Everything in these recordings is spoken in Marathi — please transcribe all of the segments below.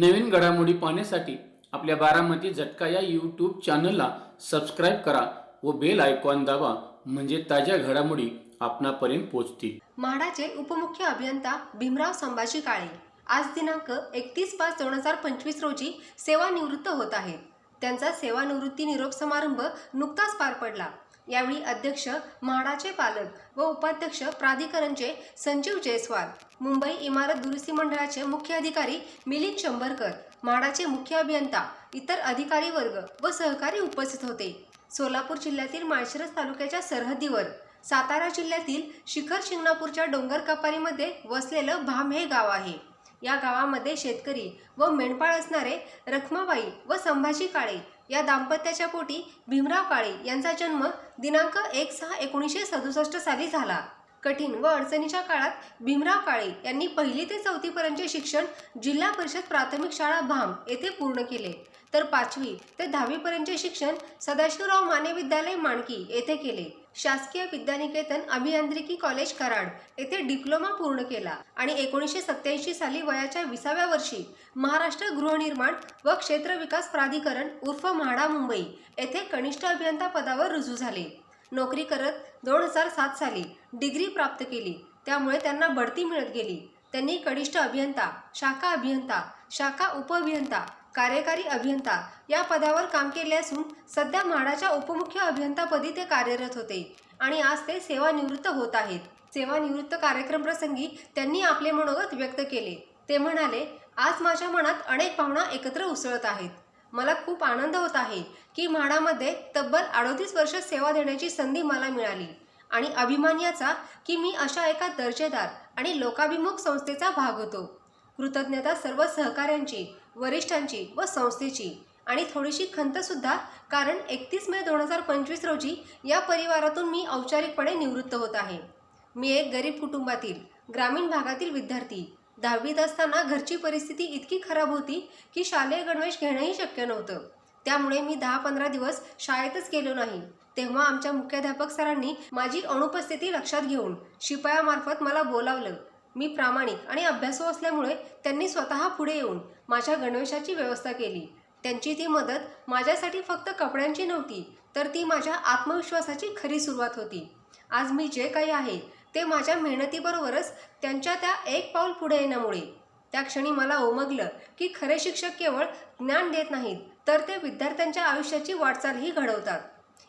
नवीन घडामोडी पाहण्यासाठी आपल्या बारामती झटका या यूट्यूब चॅनलला सबस्क्राईब करा व बेल आयकॉन दाबा म्हणजे ताज्या घडामोडी आपणापर्यंत पोहोचतील. म्हाडाचे उपमुख्य अभियंता भीमराव संभाजी काळे आज दिनांक एकतीस पाच दोन हजार पंचवीस रोजी सेवानिवृत्त होत आहेत. त्यांचा सेवानिवृत्ती निरोप समारंभ नुकताच पार पडला. यावेळी अध्यक्ष म्हाडाचे पालक व उपाध्यक्ष प्राधिकरणचे संजीव जयस्वाल मुंबई इमारत दुरुस्ती मंडळाचे मुख्य अधिकारी मिलिंद शंभरकर म्हाडाचे मुख्य अभियंता इतर अधिकारी वर्ग व सहकारी उपस्थित होते. सोलापूर जिल्ह्यातील माळशिरस तालुक्याच्या सरहद्दीवर सातारा जिल्ह्यातील शिखर शिंगणापूरच्या डोंगर कपारीमध्ये वसलेलं भाम हे गाव आहे. या गावामध्ये शेतकरी व मेंढपाळ असणारे रखमाबाई व संभाजी काळे या दाम्पत्याच्या पोटी भीमराव काळे यांचा जन्म दिनांक एक सहा एकोणीसशे सदुसष्ट साली झाला. कठीण व अडचणीच्या काळात भीमराव काळे यांनी पहिली ते चौथीपर्यंतचे शिक्षण जिल्हा परिषद प्राथमिक शाळा भाम येथे पूर्ण केले. तर पाचवी ते दहावीपर्यंतचे शिक्षण सदाशिवराव माने विद्यालय माणकी येथे केले. शासकीय विद्यानिकेतन अभियांत्रिकी कॉलेज कराड येथे डिप्लोमा पूर्ण केला आणि एकोणीसशे सत्याऐंशी साली वयाच्या विसाव्या वर्षी महाराष्ट्र गृहनिर्माण व क्षेत्र विकास प्राधिकरण उर्फ म्हाडा मुंबई येथे कनिष्ठ अभियंता पदावर रुजू झाले. नोकरी करत दोन हजार सात साली डिग्री प्राप्त केली. त्यामुळे त्यांना बढती मिळत गेली. त्यांनी कनिष्ठ अभियंता शाखा अभियंता शाखा उपअभियंता कार्यकारी अभियंता या पदावर काम केले असून सध्या म्हाडाच्या उपमुख्य अभियंतापदी ते कार्यरत होते. आणि आज ते सेवानिवृत्त होत आहेत. सेवानिवृत्त कार्यक्रम प्रसंगी त्यांनी आपले मनोगत व्यक्त केले. ते म्हणाले आज माझ्या मनात अनेक भावना एकत्र उसळत आहेत. मला खूप आनंद होत आहे की म्हाडामध्ये तब्बल अडोतीस वर्ष सेवा देण्याची संधी मला मिळाली. आणि अभिमान याचा की मी अशा एका दर्जेदार आणि लोकाभिमुख संस्थेचा भाग होतो. कृतज्ञता सर्व सहकाऱ्यांची वरिष्ठांची व संस्थेची. आणि थोडीशी खंतसुद्धा कारण एकतीस मे दोन हजार पंचवीस रोजी या परिवारातून मी औपचारिकपणे निवृत्त होत आहे. मी एक गरीब कुटुंबातील ग्रामीण भागातील विद्यार्थी. दहावीत असताना घरची परिस्थिती इतकी खराब होती की शालेय गणवेश घेणंही शक्य नव्हतं. त्यामुळे मी दहा पंधरा दिवस शाळेतच गेलो नाही. तेव्हा आमच्या मुख्याध्यापक सरांनी माझी अनुपस्थिती लक्षात घेऊन शिपायामार्फत मला बोलावलं. मी प्रामाणिक आणि अभ्यासू असल्यामुळे त्यांनी स्वतः पुढे येऊन माझ्या गणवेशाची व्यवस्था केली. त्यांची ती मदत माझ्यासाठी फक्त कपड्यांची नव्हती तर ती माझ्या आत्मविश्वासाची खरी सुरुवात होती. आज मी जे काही आहे ते माझ्या मेहनतीबरोबरच त्यांच्या त्या एक पाऊल पुढे येण्यामुळे. त्या क्षणी मला ओमगलं की खरे शिक्षक केवळ ज्ञान देत नाहीत तर ते विद्यार्थ्यांच्या आयुष्याची वाटचालही घडवतात.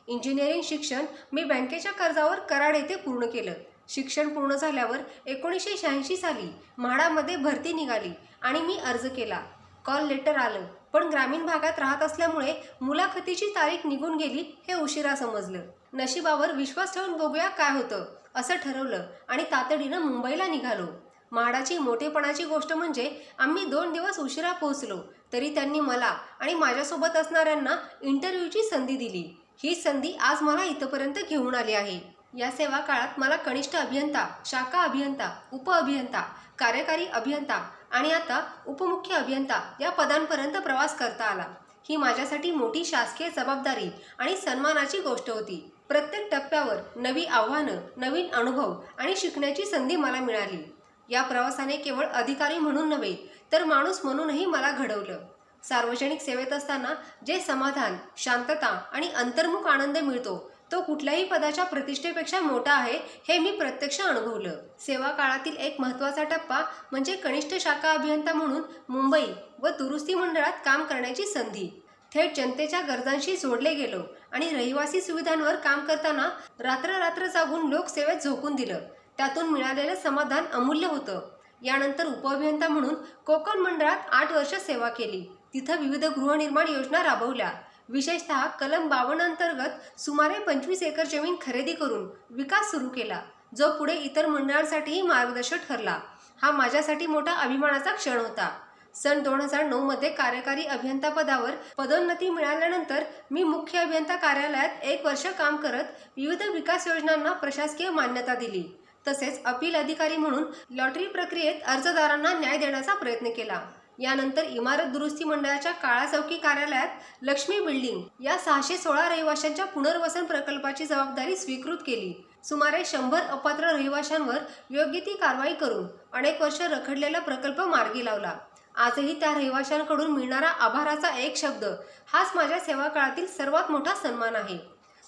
इंजिनिअरिंग शिक्षण मी बँकेच्या कर्जावर कराड येथे पूर्ण केलं. शिक्षण पूर्ण झाल्यावर एकोणीसशे शहाऐंशी साली म्हाडामध्ये भरती निघाली आणि मी अर्ज केला. कॉल लेटर आलं. पण ग्रामीण भागात राहत असल्यामुळे मुलाखतीची तारीख निघून गेली हे उशिरा समजलं. नशिबावर विश्वास ठेवून बघूया काय होतं असं ठरवलं आणि तातडीनं मुंबईला निघालो. म्हाडाची मोठेपणाची गोष्ट म्हणजे आम्ही दोन दिवस उशिरा पोहोचलो तरी त्यांनी मला आणि माझ्यासोबत असणाऱ्यांना इंटरव्ह्यूची संधी दिली. ही संधी आज मला इथंपर्यंत घेऊन आली आहे. या सेवा काळात मला कनिष्ठ अभियंता शाखा अभियंता उपअभियंता कार्यकारी अभियंता आणि आता उपमुख्य अभियंता या पदांपर्यंत प्रवास करता आला. ही माझ्यासाठी मोठी शासकीय जबाबदारी आणि सन्मानाची गोष्ट होती. प्रत्येक टप्प्यावर नवी आव्हानं नवीन अनुभव आणि शिकण्याची संधी मला मिळाली. या प्रवासाने केवळ अधिकारी म्हणून नव्हे तर माणूस म्हणूनही मला घडवलं. सार्वजनिक सेवेत असताना जे समाधान शांतता आणि अंतर्मुख आनंद मिळतो तो कुठल्याही पदाच्या प्रतिष्ठेपेक्षा मोठा आहे हे मी प्रत्यक्ष अनुभवलं. सेवा काळातील एक महत्त्वाचा टप्पा म्हणजे कनिष्ठ शाखा अभियंता म्हणून मुंबई व दुरुस्ती मंडळात काम करण्याची संधी. थेट जनतेच्या गरजांशी जोडले गेलो आणि रहिवासी सुविधांवर काम करताना रात्र रात्र जागून लोकसेवेत झोकून दिलं. त्यातून मिळालेलं समाधान अमूल्य होतं. यानंतर उपअभियंता म्हणून कोकण मंडळात आठ वर्ष सेवा केली. तिथं विविध गृहनिर्माण योजना राबवल्या. विशेषतः कलम बावन्न अंतर्गत सुमारे पंचवीस एकर जमीन खरेदी करून विकास सुरू केला जो पुढे इतर मंडळांसाठीही मार्गदर्शक ठरला. हा माझ्यासाठी मोठा अभिमानाचा क्षण होता. सन दोन हजार नऊ मध्ये कार्यकारी अभियंता पदावर पदोन्नती मिळाल्यानंतर मी मुख्य अभियंता कार्यालयात एक वर्ष काम करत विविध विकास योजनांना प्रशासकीय मान्यता दिली. तसेच अपील अधिकारी म्हणून लॉटरी प्रक्रियेत अर्जदारांना न्याय देण्याचा प्रयत्न केला. यानंतर इमारत दुरुस्ती मंडळाच्या काळा चौकी कार्यालयात लक्ष्मी बिल्डिंग या सहाशे सोळा रहिवाशांच्या पुनर्वसन प्रकल्पाची जबाबदारी स्वीकृत केली. सुमारे शंभर अपात्र रहिवाशांवर योग्य ती कारवाई करून अनेक वर्ष रखडलेला प्रकल्प मार्गी लावला. आजही त्या रहिवाशांकडून मिळणारा आभाराचा एक शब्द हाच माझ्या सेवा काळातील सर्वात मोठा सन्मान आहे.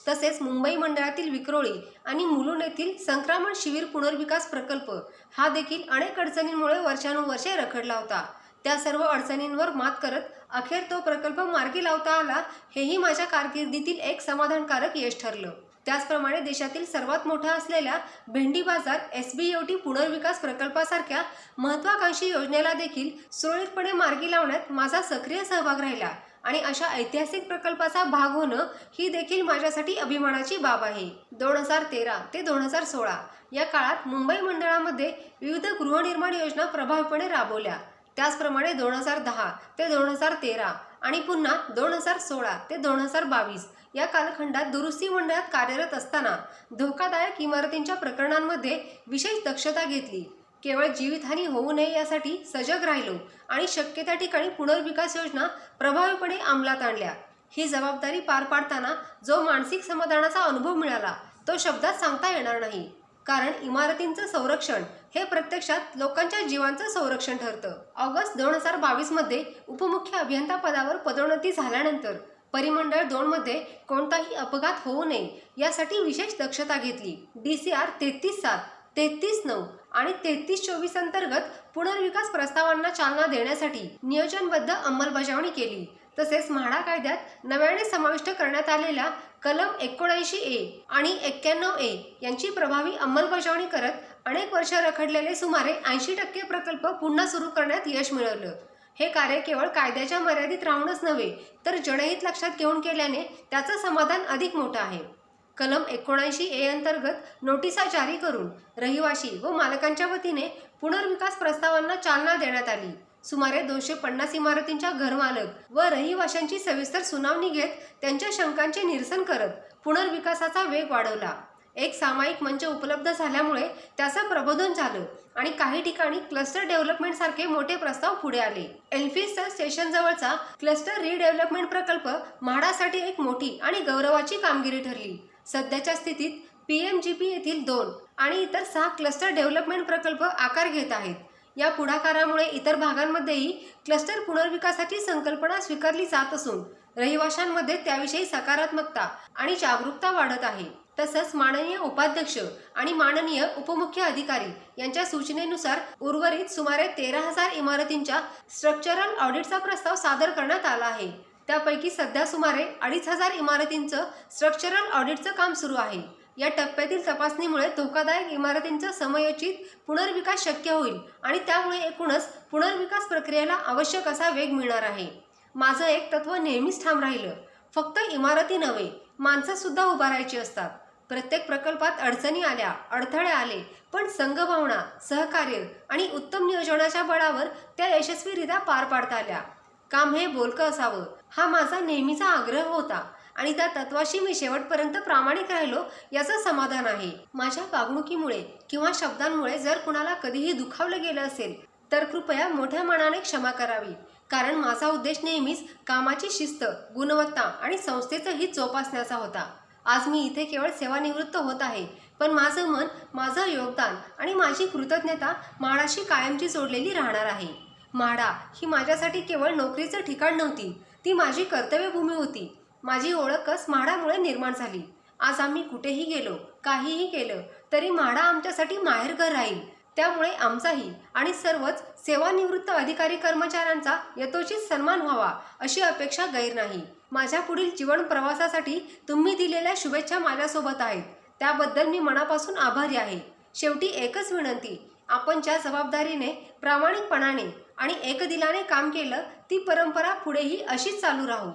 तसेच मुंबई मंडळातील विक्रोळी आणि मुलुंड येथील संक्रमण शिबिर पुनर्विकास प्रकल्प हा देखील अनेक अडचणींमुळे वर्षानुवर्षे रखडला होता. त्या सर्व अडचणींवर मात करत अखेर तो प्रकल्प मार्गी लावता आला हेही माझ्या कारकिर्दीतील एक समाधानकारक यश ठरलं. त्याचप्रमाणे देशातील सर्वात मोठा असलेल्या भेंडी बाजार एस बी टी पुनर्विकास प्रकल्पासारख्या महत्वाकांक्षी योजनेला देखील सुरळीतपणे मार्गी लावण्यात माझा सक्रिय सहभाग राहिला आणि अशा ऐतिहासिक प्रकल्पाचा भाग होणं ही देखील माझ्यासाठी अभिमानाची बाब आहे. दोन हजार तेरा ते दोन हजार सोळा या काळात मुंबई मंडळामध्ये विविध गृहनिर्माण योजना प्रभावीपणे राबवल्या. त्याचप्रमाणे दोन हजार दहा ते दोन हजार तेरा आणि पुन्हा दोन हजार सोळा ते दोन हजार बावीस या कालखंडात दुरुस्ती मंडळात कार्यरत असताना धोकादायक इमारतींच्या प्रकरणांमध्ये विशेष दक्षता घेतली. केवळ जीवितहानी होऊ नये यासाठी सजग राहिलो आणि शक्य त्या ठिकाणी पुनर्विकास योजना प्रभावीपणे अंमलात आणल्या. ही जबाबदारी पार पाडताना जो मानसिक समाधानाचा अनुभव मिळाला तो शब्दात सांगता येणार नाही. कारण इमारतींचं संरक्षण हे प्रत्यक्षात लोकांच्या जीवांचं संरक्षण ठरतं. ऑगस्ट दोन हजार बावीसमध्ये उपमुख्य अभियंता पदावर पदोन्नती झाल्यानंतर परिमंडळ दोनमध्ये कोणताही अपघात होऊ नये यासाठी विशेष दक्षता घेतली. डी सी आर तेहतीस सात तेहतीस नऊ आणि तेहतीस चोवीस अंतर्गत पुनर्विकास प्रस्तावांना चालना देण्यासाठी नियोजनबद्ध अंमलबजावणी केली. तसेच म्हाडा कायद्यात नव्याने समाविष्ट करण्यात आलेल्या कलम एकोणऐंशी ए आणि एक्क्याण्णव ए यांची प्रभावी अंमलबजावणी करत अनेक वर्ष रखडलेले सुमारे ऐंशी टक्के प्रकल्प पुन्हा सुरू करण्यात यश मिळवलं. हे कार्य केवळ कायद्याच्या मर्यादित राहूनच नव्हे तर जनहित लक्षात घेऊन केल्याने त्याचं समाधान अधिक मोठं आहे. कलम एकोणऐंशी ए अंतर्गत नोटिसा जारी करून रहिवाशी व मालकांच्या वतीने पुनर्विकास प्रस्तावांना चालना देण्यात आली. सुमारे दोनशे पन्नास इमारतींच्या घरमालक व रहिवाशांची सविस्तर सुनावणी घेत त्यांच्या शंकांचे निरसन करत पुनर्विकासाचा वेग वाढवला. एक सामायिक मंच उपलब्ध झाल्यामुळे त्याचं प्रबोधन झालं आणि काही ठिकाणी क्लस्टर डेव्हलपमेंट सारखे मोठे प्रस्ताव पुढे आले. एल्फिस स्टेशन जवळचा क्लस्टर रिडेव्हलपमेंट प्रकल्प म्हाडासाठी एक मोठी आणि गौरवाची कामगिरी ठरली. सध्याच्या स्थितीत पी एम जी पी येथील दोन आणि इतर सहा क्लस्टर डेव्हलपमेंट प्रकल्प आकार घेत आहेत. या पुढाकारामुळे इतर भागांमध्येही क्लस्टर पुनर्विकासाची संकल्पना स्वीकारली जात असून रहिवाशांमध्ये त्याविषयी सकारात्मकता आणि जागरूकता वाढत आहे. तसंच माननीय उपाध्यक्ष आणि माननीय उपमुख्य अधिकारी यांच्या सूचनेनुसार उर्वरित सुमारे तेरा हजार इमारतींच्या स्ट्रक्चरल ऑडिटचा प्रस्ताव सादर करण्यात आला आहे. त्यापैकी सध्या सुमारे अडीच हजार इमारतींचं स्ट्रक्चरल ऑडिटचं काम सुरू आहे. या टप्प्यातील तपासणीमुळे धोकादायक इमारतींचा समयोचित पुनर्विकास शक्य होईल आणि त्यामुळे एकूणच पुनर्विकास प्रक्रियेला आवश्यक असा वेग मिळणार आहे. माझं एक तत्व नेहमीच ठाम राहिलं. फक्त इमारती नव्हे माणसंसुद्धा उभारायची असतात. प्रत्येक प्रकल्पात अडचणी आल्या अडथळे आले पण संघभावना सहकार्य आणि उत्तम नियोजनाच्या बळावर त्या यशस्वीरित्या पार पाडता आल्या. काम हे बोलकं असावं हा माझा नेहमीचा आग्रह होता. आणि त्या तत्वाशी मी शेवटपर्यंत प्रामाणिक राहिलो याचं समाधान आहे. माझ्या वागणुकीमुळे किंवा शब्दांमुळे जर कुणाला कधीही दुखावलं गेलं असेल तर कृपया मोठ्या मनाने क्षमा करावी. कारण माझा उद्देश नेहमीच कामाची शिस्त गुणवत्ता आणि संस्थेचं हित जोपासण्याचा होता. आज मी इथे केवळ सेवानिवृत्त होत आहे पण माझं मन माझं योगदान आणि माझी कृतज्ञता म्हाडाशी कायमची जोडलेली राहणार आहे. म्हाडा ही माझ्यासाठी केवळ नोकरीचं ठिकाण नव्हती ती माझी कर्तव्यभूमी होती. माझी ओळखच म्हाडामुळे निर्माण झाली. आज आम्ही कुठेही गेलो काहीही केलं तरी म्हाडा आमच्यासाठी माहेरघर राहील. त्यामुळे आमचाही आणि सर्वच सेवानिवृत्त अधिकारी कर्मचाऱ्यांचा यथोचित सन्मान व्हावा अशी अपेक्षा गैर नाही. माझ्या पुढील जीवन प्रवासासाठी तुम्ही दिलेल्या शुभेच्छा माझ्यासोबत आहेत. त्याबद्दल मी मनापासून आभारी आहे. शेवटी एकच विनंती आपण ज्या जबाबदारीने प्रामाणिकपणाने आणि एकदिलाने काम केलं ती परंपरा पुढेही अशीच चालू राहू.